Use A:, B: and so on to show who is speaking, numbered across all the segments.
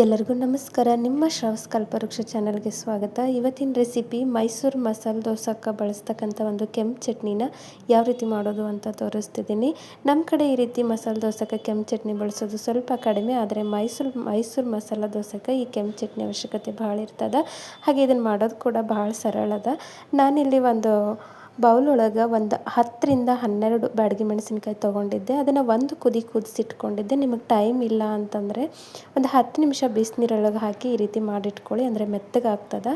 A: ಎಲ್ಲರಿಗೂ ನಮಸ್ಕಾರ. ನಿಮ್ಮ ಶ್ರವಸ್ ಕಲ್ಪವೃಕ್ಷ ಚಾನಲ್ಗೆ ಸ್ವಾಗತ. ಇವತ್ತಿನ ರೆಸಿಪಿ ಮೈಸೂರು ಮಸಾಲೆ ದೋಸಕ್ಕೆ ಬಳಸ್ತಕ್ಕಂಥ ಒಂದು ಕೆಂಪು ಚಟ್ನಿನ ಯಾವ ರೀತಿ ಮಾಡೋದು ಅಂತ ತೋರಿಸ್ತಿದ್ದೀನಿ. ನಮ್ಮ ಕಡೆ ಈ ರೀತಿ ಮಸಾಲೆ ದೋಸಕ್ಕೆ ಕೆಂಪು ಚಟ್ನಿ ಬಳಸೋದು ಸ್ವಲ್ಪ ಕಡಿಮೆ, ಆದರೆ ಮೈಸೂರು ಮೈಸೂರು ಮಸಾಲೆ ದೋಸಕ್ಕೆ ಈ ಕೆಂಪು ಚಟ್ನಿ ಅವಶ್ಯಕತೆ ಭಾಳ ಇರ್ತದೆ. ಹಾಗೆ ಇದನ್ನು ಮಾಡೋದು ಕೂಡ ಭಾಳ ಸರಳದ. ನಾನಿಲ್ಲಿ ಒಂದು ಬೌಲ್ ಒಳಗೆ ಒಂದು ಹತ್ತರಿಂದ ಹನ್ನೆರಡು ಬ್ಯಾಡಗಿ ಮೆಣಸಿನ್ಕಾಯಿ ತೊಗೊಂಡಿದ್ದೆ. ಅದನ್ನು ಒಂದು ಕುದಿ ಕುದಿಸಿಟ್ಕೊಂಡಿದ್ದೆ. ನಿಮಗೆ ಟೈಮ್ ಇಲ್ಲ ಅಂತಂದರೆ ಒಂದು ಹತ್ತು ನಿಮಿಷ ಬಿಸಿನೀರೊಳಗೆ ಹಾಕಿ ಈ ರೀತಿ ಮಾಡಿಟ್ಕೊಳ್ಳಿ. ಅಂದರೆ ಮೆತ್ತಗಾಗ್ತದೆ.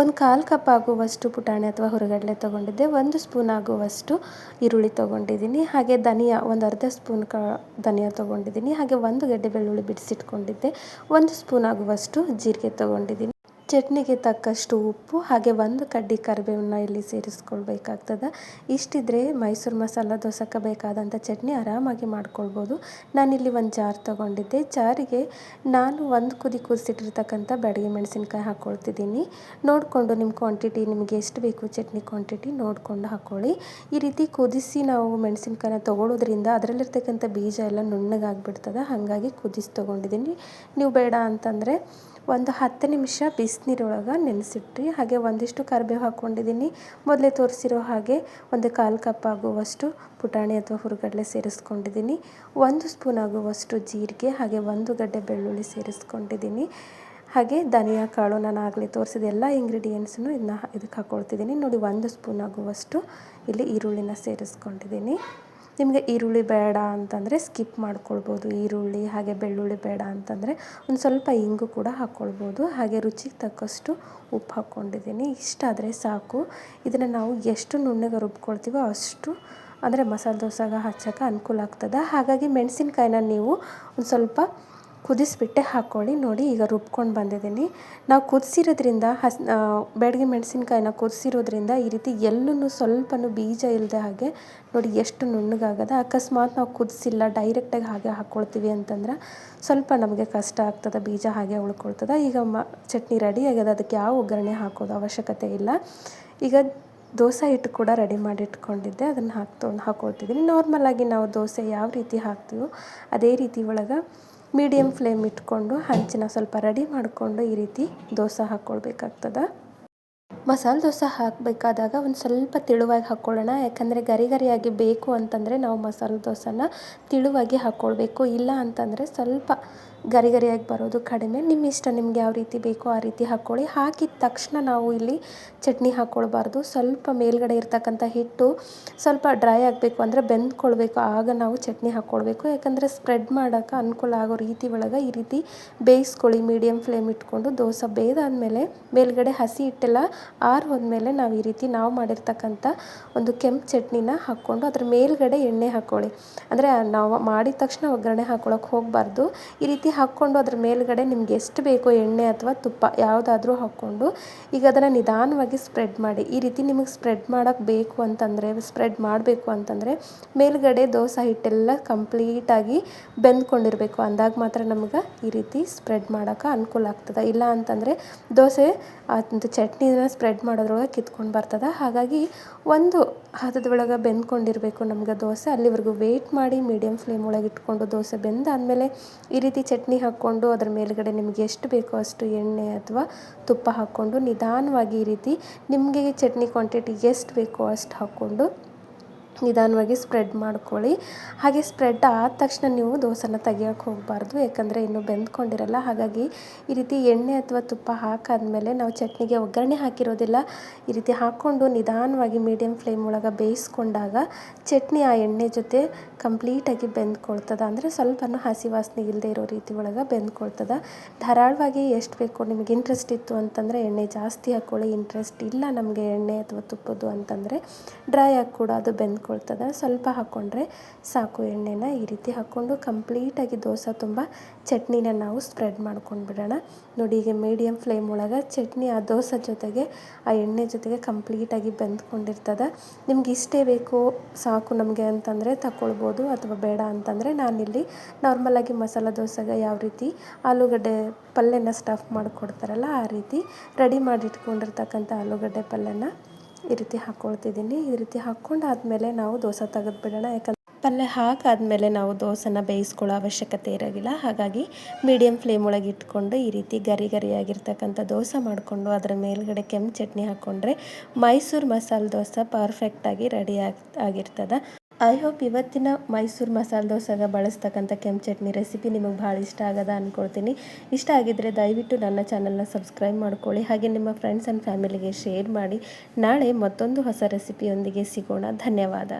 A: ಒಂದು ಕಾಲು ಕಪ್ ಆಗುವಷ್ಟು ಪುಟಾಣಿ ಅಥವಾ ಹುರುಗಡಲೆ ತೊಗೊಂಡಿದ್ದೆ. ಒಂದು ಸ್ಪೂನ್ ಆಗುವಷ್ಟು ಈರುಳ್ಳಿ ತೊಗೊಂಡಿದ್ದೀನಿ. ಹಾಗೆ ಧನಿಯಾ, ಒಂದು ಅರ್ಧ ಸ್ಪೂನ್ ಕ ಧನಿಯಾ ತೊಗೊಂಡಿದ್ದೀನಿ. ಹಾಗೆ ಒಂದು ಗಡ್ಡೆ ಬೆಳ್ಳುಳ್ಳಿ ಬಿಡಿಸಿಟ್ಕೊಂಡಿದ್ದೆ. ಒಂದು ಸ್ಪೂನ್ ಆಗುವಷ್ಟು ಜೀರಿಗೆ ತೊಗೊಂಡಿದ್ದೀನಿ. ಚಟ್ನಿಗೆ ತಕ್ಕಷ್ಟು ಉಪ್ಪು, ಹಾಗೆ ಒಂದು ಕಡ್ಡಿ ಕರಿಬೇವನ್ನ ಇಲ್ಲಿ ಸೇರಿಸ್ಕೊಳ್ಬೇಕಾಗ್ತದೆ. ಇಷ್ಟಿದ್ರೆ ಮೈಸೂರು ಮಸಾಲ ದೋಸಕ್ಕೆ ಬೇಕಾದಂಥ ಚಟ್ನಿ ಆರಾಮಾಗಿ ಮಾಡ್ಕೊಳ್ಬೋದು. ನಾನಿಲ್ಲಿ ಒಂದು ಜಾರ್ ತೊಗೊಂಡಿದ್ದೆ. ಜಾರಿಗೆ ನಾನು ಒಂದು ಕುದಿ ಕುದಿಸಿಟ್ಟಿರ್ತಕ್ಕಂಥ ಬೆಡಗೆ ಮೆಣಸಿನ್ಕಾಯಿ ಹಾಕ್ಕೊಳ್ತಿದ್ದೀನಿ ನೋಡಿಕೊಂಡು ನಿಮ್ಮ ಕ್ವಾಂಟಿಟಿ ನಿಮಗೆ ಎಷ್ಟು ಬೇಕು ಚಟ್ನಿ ಕ್ವಾಂಟಿಟಿ ನೋಡಿಕೊಂಡು ಹಾಕ್ಕೊಳ್ಳಿ ಈ ರೀತಿ ಕುದಿಸಿ ನಾವು ಮೆಣಸಿನ್ಕಾಯಿನ ತೊಗೊಳೋದ್ರಿಂದ ಅದರಲ್ಲಿರ್ತಕ್ಕಂಥ ಬೀಜ ಎಲ್ಲ ನುಣ್ಣಗಾಗಿಬಿಡ್ತದೆ. ಹಾಗಾಗಿ ಕುದಿಸಿ ತೊಗೊಂಡಿದ್ದೀನಿ. ನೀವು ಬೇಡ ಅಂತಂದರೆ ಒಂದು ಹತ್ತು ನಿಮಿಷ ಬಿಸಿನೀರೊಳಗೆ ನೆನೆಸಿಟ್ರಿ. ಹಾಗೆ ಒಂದಿಷ್ಟು ಕರಿಬೇವು ಹಾಕ್ಕೊಂಡಿದ್ದೀನಿ ಮೊದಲೇ ತೋರಿಸಿರೋ ಹಾಗೆ ಒಂದು ಕಾಲು ಕಪ್ ಆಗುವಷ್ಟು ಪುಟಾಣಿ ಅಥವಾ ಹುರುಗಡಲೆ ಸೇರಿಸ್ಕೊಂಡಿದ್ದೀನಿ. ಒಂದು ಸ್ಪೂನ್ ಆಗುವಷ್ಟು ಜೀರಿಗೆ, ಹಾಗೆ ಒಂದು ಗಡ್ಡೆ ಬೆಳ್ಳುಳ್ಳಿ ಸೇರಿಸ್ಕೊಂಡಿದ್ದೀನಿ. ಹಾಗೆ ಧನಿಯಾ, ಕಾಳು, ನಾನು ಆಗಲೇ ತೋರಿಸಿದ ಎಲ್ಲ ಇಂಗ್ರೀಡಿಯೆಂಟ್ಸನ್ನು ಇದನ್ನ ಇದಕ್ಕೆ ಹಾಕ್ಕೊಳ್ತಿದ್ದೀನಿ ನೋಡಿ, ಒಂದು ಸ್ಪೂನ್ ಆಗುವಷ್ಟು ಇಲ್ಲಿ ಈರುಳ್ಳಿನ ಸೇರಿಸ್ಕೊಂಡಿದ್ದೀನಿ. ನಿಮಗೆ ಈರುಳ್ಳಿ ಬೇಡ ಅಂತಂದರೆ ಸ್ಕಿಪ್ ಮಾಡ್ಕೊಳ್ಬೋದು. ಈರುಳ್ಳಿ ಹಾಗೆ ಬೆಳ್ಳುಳ್ಳಿ ಬೇಡ ಅಂತಂದರೆ ಒಂದು ಸ್ವಲ್ಪ ಇಂಗು ಕೂಡ ಹಾಕ್ಕೊಳ್ಬೋದು ಹಾಗೆ ರುಚಿಗೆ ತಕ್ಕಷ್ಟು ಉಪ್ಪು ಹಾಕ್ಕೊಂಡಿದ್ದೀನಿ ಇಷ್ಟಾದರೆ ಸಾಕು. ಇದನ್ನು ನಾವು ಎಷ್ಟು ನುಣ್ಣಗೆ ರುಬ್ಕೊಳ್ತೀವೋ ಅಷ್ಟು ಅಂದರೆ ಮಸಾಲೆ ದೋಸೆಗೆ ಹಚ್ಚೋಕ್ಕೆ ಅನುಕೂಲ ಆಗ್ತದೆ. ಹಾಗಾಗಿ ಮೆಣಸಿನ್ಕಾಯಿನ ನೀವು ಒಂದು ಸ್ವಲ್ಪ ಕುದಿಸ್ಬಿಟ್ಟೆ ಹಾಕ್ಕೊಳ್ಳಿ, ನೋಡಿ ಈಗ ರುಬ್ಕೊಂಡು ಬಂದಿದ್ದೀನಿ. ನಾವು ಕುದಿಸಿರೋದ್ರಿಂದ ಹಸ್ ಬೆಳಗ್ಗೆ ಮೆಣಸಿನ್ಕಾಯಿನ ಕುದಿಸಿರೋದ್ರಿಂದ ಈ ರೀತಿ ಎಲ್ಲೂ ಸ್ವಲ್ಪನೂ ಬೀಜ ಇಲ್ಲದೆ ಹಾಗೆ ನೋಡಿ ಎಷ್ಟು ನುಣ್ಣಗಾಗದ. ಅಕಸ್ಮಾತ್ ನಾವು ಕುದಿಸಿಲ್ಲ, ಡೈರೆಕ್ಟಾಗಿ ಹಾಗೆ ಹಾಕ್ಕೊಳ್ತೀವಿ ಅಂತಂದ್ರೆ ಸ್ವಲ್ಪ ನಮಗೆ ಕಷ್ಟ ಆಗ್ತದೆ, ಬೀಜ ಹಾಗೆ ಉಳ್ಕೊಳ್ತದೆ. ಈಗ ಮ, ಚಟ್ನಿ ರೆಡಿ ಆಗ್ಯದ, ಅದಕ್ಕೆ ಯಾವ ಒಗ್ಗರಣೆ ಹಾಕೋದು ಅವಶ್ಯಕತೆ ಇಲ್ಲ. ಈಗ ದೋಸೆ ಹಿಟ್ಟು ಕೂಡ ರೆಡಿ ಮಾಡಿ ಇಟ್ಕೊಂಡಿದ್ದೆ, ಅದನ್ನು ಹಾಕ್ತೊಂಡು ಹಾಕ್ಕೊಳ್ತಿದ್ದೀನಿ. ನಾರ್ಮಲಾಗಿ ನಾವು ದೋಸೆ ಯಾವ ರೀತಿ ಹಾಕ್ತೀವೋ ಅದೇ ರೀತಿ ಒಳಗೆ ಮೀಡಿಯಮ್ ಫ್ಲೇಮ್ ಇಟ್ಕೊಂಡು ಹಂಚಿನ ಸ್ವಲ್ಪ ರೆಡಿ ಮಾಡಿಕೊಂಡು ಈ ರೀತಿ ದೋಸೆ ಹಾಕ್ಕೊಳ್ಬೇಕಾಗ್ತದೆ. ಮಸಾಲೆ ದೋಸೆ ಹಾಕಬೇಕಾದಾಗ ಒಂದು ಸ್ವಲ್ಪ ತೆಳುವಾಗಿ ಹಾಕ್ಕೊಳ್ಳೋಣ. ಯಾಕಂದರೆ ಗರಿ ಗರಿಯಾಗಿ ಬೇಕು ಅಂತಂದರೆ ನಾವು ಮಸಾಲೆ ದೋಸೆನ ತಿಳುವಾಗಿ ಹಾಕ್ಕೊಳ್ಬೇಕು. ಇಲ್ಲ ಅಂತಂದರೆ ಸ್ವಲ್ಪ ಗರಿ ಗರಿಯಾಗಿ ಬರೋದು ಕಡಿಮೆ. ನಿಮ್ಮ ಇಷ್ಟ ನಿಮ್ಗೆ ಯಾವ ರೀತಿ ಬೇಕೋ ಆ ರೀತಿ ಹಾಕ್ಕೊಳ್ಳಿ. ಹಾಕಿದ ತಕ್ಷಣ ನಾವು ಇಲ್ಲಿ ಚಟ್ನಿ ಹಾಕ್ಕೊಳ್ಬಾರ್ದು. ಸ್ವಲ್ಪ ಮೇಲ್ಗಡೆ ಇರ್ತಕ್ಕಂಥ ಹಿಟ್ಟು ಸ್ವಲ್ಪ ಡ್ರೈ ಆಗಬೇಕು ಅಂದರೆ ಬೆಂದ್ಕೊಳ್ಬೇಕು. ಆಗ ನಾವು ಚಟ್ನಿ ಹಾಕ್ಕೊಳ್ಬೇಕು. ಯಾಕಂದರೆ ಸ್ಪ್ರೆಡ್ ಮಾಡೋಕೆ ಅನುಕೂಲ ಆಗೋ ರೀತಿ ಒಳಗೆ ಈ ರೀತಿ ಬೇಯಿಸ್ಕೊಳ್ಳಿ. ಮೀಡಿಯಮ್ ಫ್ಲೇಮ್ ಇಟ್ಕೊಂಡು ದೋಸೆ ಬೇಯ್ದಾದ್ಮೇಲೆ ಮೇಲ್ಗಡೆ ಹಸಿ ಹಿಟ್ಟೆಲ್ಲ ಆರು ಹೋದ್ಮೇಲೆ ನಾವು ಈ ರೀತಿ ನಾವು ಮಾಡಿರ್ತಕ್ಕಂಥ ಒಂದು ಕೆಂಪು ಚಟ್ನಿನ ಹಾಕ್ಕೊಂಡು ಅದ್ರ ಮೇಲ್ಗಡೆ ಎಣ್ಣೆ ಹಾಕ್ಕೊಳ್ಳಿ ಅಂದರೆ ನಾವು ಮಾಡಿದ ತಕ್ಷಣ ಒಗ್ಗರಣೆ ಹಾಕ್ಕೊಳಕ್ಕೆ ಹೋಗಬಾರ್ದು. ಈ ರೀತಿ ಹಾಕ್ಕೊಂಡು ಅದ್ರ ಮೇಲ್ಗಡೆ ನಿಮ್ಗೆ ಎಷ್ಟು ಬೇಕೋ ಎಣ್ಣೆ ಅಥವಾ ತುಪ್ಪ ಯಾವುದಾದ್ರೂ ಹಾಕ್ಕೊಂಡು ಈಗ ಅದನ್ನು ನಿಧಾನವಾಗಿ ಸ್ಪ್ರೆಡ್ ಮಾಡಿ. ಈ ರೀತಿ ನಿಮಗೆ ಸ್ಪ್ರೆಡ್ ಮಾಡೋಕ್ಕೆ ಬೇಕು ಅಂತಂದರೆ ಸ್ಪ್ರೆಡ್ ಮಾಡಬೇಕು ಅಂತಂದರೆ ಮೇಲ್ಗಡೆ ದೋಸೆ ಹಿಟ್ಟೆಲ್ಲ ಕಂಪ್ಲೀಟಾಗಿ ಬೆಂದ್ಕೊಂಡಿರಬೇಕು. ಅಂದಾಗ ಮಾತ್ರ ನಮ್ಗೆ ಈ ರೀತಿ ಸ್ಪ್ರೆಡ್ ಮಾಡೋಕೆ ಅನುಕೂಲ ಆಗ್ತದೆ. ಇಲ್ಲ ಅಂತಂದರೆ ದೋಸೆ ಚಟ್ನಿನ ಸ್ಪ್ರೆಡ್ ಮಾಡೋದ್ರೊಳಗೆ ಕಿತ್ಕೊಂಡು ಬರ್ತದೆ. ಹಾಗಾಗಿ ಒಂದು ಹದದೊಳಗೆ ಬೆಂದ್ಕೊಂಡಿರಬೇಕು ನಮ್ಗೆ ದೋಸೆ. ಅಲ್ಲಿವರೆಗೂ ವೆಯ್ಟ್ ಮಾಡಿ ಮೀಡಿಯಮ್ ಫ್ಲೇಮ್ ಒಳಗೆ ಇಟ್ಕೊಂಡು ದೋಸೆ ಬೆಂದಾದಮೇಲೆ ಈ ರೀತಿ ಚಟ್ನಿ ಹಾಕ್ಕೊಂಡು ಅದ್ರ ಮೇಲುಗಡೆ ನಿಮಗೆ ಎಷ್ಟು ಬೇಕೋ ಅಷ್ಟು ಎಣ್ಣೆ ಅಥವಾ ತುಪ್ಪ ಹಾಕ್ಕೊಂಡು ನಿಧಾನವಾಗಿ ಈ ರೀತಿ ನಿಮಗೆ ಚಟ್ನಿ ಕ್ವಾಂಟಿಟಿ ಎಷ್ಟು ಬೇಕೋ ಅಷ್ಟು ಹಾಕ್ಕೊಂಡು ನಿಧಾನವಾಗಿ ಸ್ಪ್ರೆಡ್ ಮಾಡ್ಕೊಳ್ಳಿ. ಹಾಗೆ ಸ್ಪ್ರೆಡ್ ಆದ ತಕ್ಷಣ ನೀವು ದೋಸೆನ ತೆಗಿಯೋಕೆ ಹೋಗಬಾರ್ದು. ಯಾಕಂದರೆ ಇನ್ನೂ ಬೆಂದ್ಕೊಂಡಿರಲ್ಲ. ಹಾಗಾಗಿ ಈ ರೀತಿ ಎಣ್ಣೆ ಅಥವಾ ತುಪ್ಪ ಹಾಕಾದ್ಮೇಲೆ ನಾವು ಚಟ್ನಿಗೆ ಒಗ್ಗರಣೆ ಹಾಕಿರೋದಿಲ್ಲ. ಈ ರೀತಿ ಹಾಕ್ಕೊಂಡು ನಿಧಾನವಾಗಿ ಮೀಡಿಯಮ್ ಫ್ಲೇಮ್ ಒಳಗೆ ಬೇಯಿಸ್ಕೊಂಡಾಗ ಚಟ್ನಿ ಆ ಎಣ್ಣೆ ಜೊತೆ ಕಂಪ್ಲೀಟಾಗಿ ಬೆಂದ್ಕೊಳ್ತದ. ಅಂದರೆ ಸ್ವಲ್ಪನೂ ಹಸಿ ವಾಸನೆ ಇಲ್ಲದೆ ಇರೋ ರೀತಿ ಒಳಗೆ ಬೆಂದ್ಕೊಳ್ತದ. ಧಾರಾಳವಾಗಿ ಎಷ್ಟು ಬೇಕು ನಿಮಗೆ ಇಂಟ್ರೆಸ್ಟ್ ಇತ್ತು ಅಂತಂದರೆ ಎಣ್ಣೆ ಜಾಸ್ತಿ ಹಾಕ್ಕೊಳ್ಳಿ. ಇಂಟ್ರೆಸ್ಟ್ ಇಲ್ಲ ನಮಗೆ ಎಣ್ಣೆ ಅಥವಾ ತುಪ್ಪದ್ದು ಅಂತಂದರೆ ಡ್ರೈ ಆಗಿ ಕೂಡ ಅದು ಬೆಂದ್ಕೊಳ್ತದೆ. ಸ್ವಲ್ಪ ಹಾಕ್ಕೊಂಡ್ರೆ ಸಾಕು. ಎಣ್ಣೆನ ಈ ರೀತಿ ಹಾಕ್ಕೊಂಡು ಕಂಪ್ಲೀಟಾಗಿ ದೋಸೆ ತುಂಬ ಚಟ್ನಿನ ನಾವು ಸ್ಪ್ರೆಡ್ ಮಾಡ್ಕೊಂಡು ಬಿಡೋಣ ನೋಡಿ ಈಗ ಮೀಡಿಯಮ್ ಫ್ಲೇಮ್ ಒಳಗೆ ಚಟ್ನಿ ಆ ದೋಸೆ ಜೊತೆಗೆ, ಆ ಎಣ್ಣೆ ಜೊತೆಗೆ ಕಂಪ್ಲೀಟಾಗಿ ಬೆಂದ್ಕೊಂಡಿರ್ತದೆ. ನಿಮ್ಗೆ ಇಷ್ಟೇ ಬೇಕು, ಸಾಕು ನಮಗೆ ಅಂತಂದರೆ ತಗೊಳ್ಬೋದು ಅಥವಾ ಬೇಡ ಅಂತಂದರೆ ನಾನಿಲ್ಲಿ ನಾರ್ಮಲಾಗಿ ಮಸಾಲೆ ದೋಸೆಗೆ ಯಾವ ರೀತಿ ಆಲೂಗಡ್ಡೆ ಪಲ್ಯನ ಸ್ಟಫ್ ಮಾಡಿಕೊಡ್ತಾರಲ್ಲ ಆ ರೀತಿ ರೆಡಿ ಮಾಡಿ ಇಟ್ಕೊಂಡಿರ್ತಕ್ಕಂಥ ಆಲೂಗಡ್ಡೆ ಪಲ್ಯನ ಈ ರೀತಿ ಹಾಕ್ಕೊಳ್ತಿದ್ದೀನಿ. ಈ ರೀತಿ ಹಾಕ್ಕೊಂಡಾದ್ಮೇಲೆ ನಾವು ದೋಸೆ ತೆಗೆದ್ಬಿಡೋಣ ಯಾಕಂದರೆ ಪಲ್ಯ ಹಾಕಾದಮೇಲೆ ನಾವು ದೋಸೆನ ಬೇಯಿಸ್ಕೊಳ್ಳೋ ಅವಶ್ಯಕತೆ ಇರೋದಿಲ್ಲ ಹಾಗಾಗಿ ಮೀಡಿಯಮ್ ಫ್ಲೇಮ್ ಒಳಗೆ ಇಟ್ಕೊಂಡು ಈ ರೀತಿ ಗರಿ ಗರಿಯಾಗಿರ್ತಕ್ಕಂಥ ದೋಸೆ ಮಾಡಿಕೊಂಡು ಅದರ ಮೇಲ್ಗಡೆ ಕೆಂಪು ಚಟ್ನಿ ಹಾಕ್ಕೊಂಡ್ರೆ ಮೈಸೂರು ಮಸಾಲೆ ದೋಸೆ ಪರ್ಫೆಕ್ಟಾಗಿ ರೆಡಿ ಆಗಿ ಆಗಿರ್ತದೆ. ಐ ಹೋಪ್ ಇವತ್ತಿನ ಮೈಸೂರು ಮಸಾಲೆ ದೋಸೆಗೆ ಬಳಸ್ತಕ್ಕಂಥ ಕೆಂಪು ಚಟ್ನಿ ರೆಸಿಪಿ ನಿಮಗೆ ಭಾಳ ಇಷ್ಟ ಆಗದ ಅಂದ್ಕೊಳ್ತೀನಿ ಇಷ್ಟ ಆಗಿದ್ದರೆ ದಯವಿಟ್ಟು ನನ್ನ ಚಾನಲ್ನ ಸಬ್ಸ್ಕ್ರೈಬ್ ಮಾಡ್ಕೊಳ್ಳಿ. ಹಾಗೆ ನಿಮ್ಮ ಫ್ರೆಂಡ್ಸ್ ಆ್ಯಂಡ್ ಫ್ಯಾಮಿಲಿಗೆ ಶೇರ್ ಮಾಡಿ. ನಾಳೆ ಮತ್ತೊಂದು ಹೊಸ ರೆಸಿಪಿಯೊಂದಿಗೆ ಸಿಗೋಣ. ಧನ್ಯವಾದ.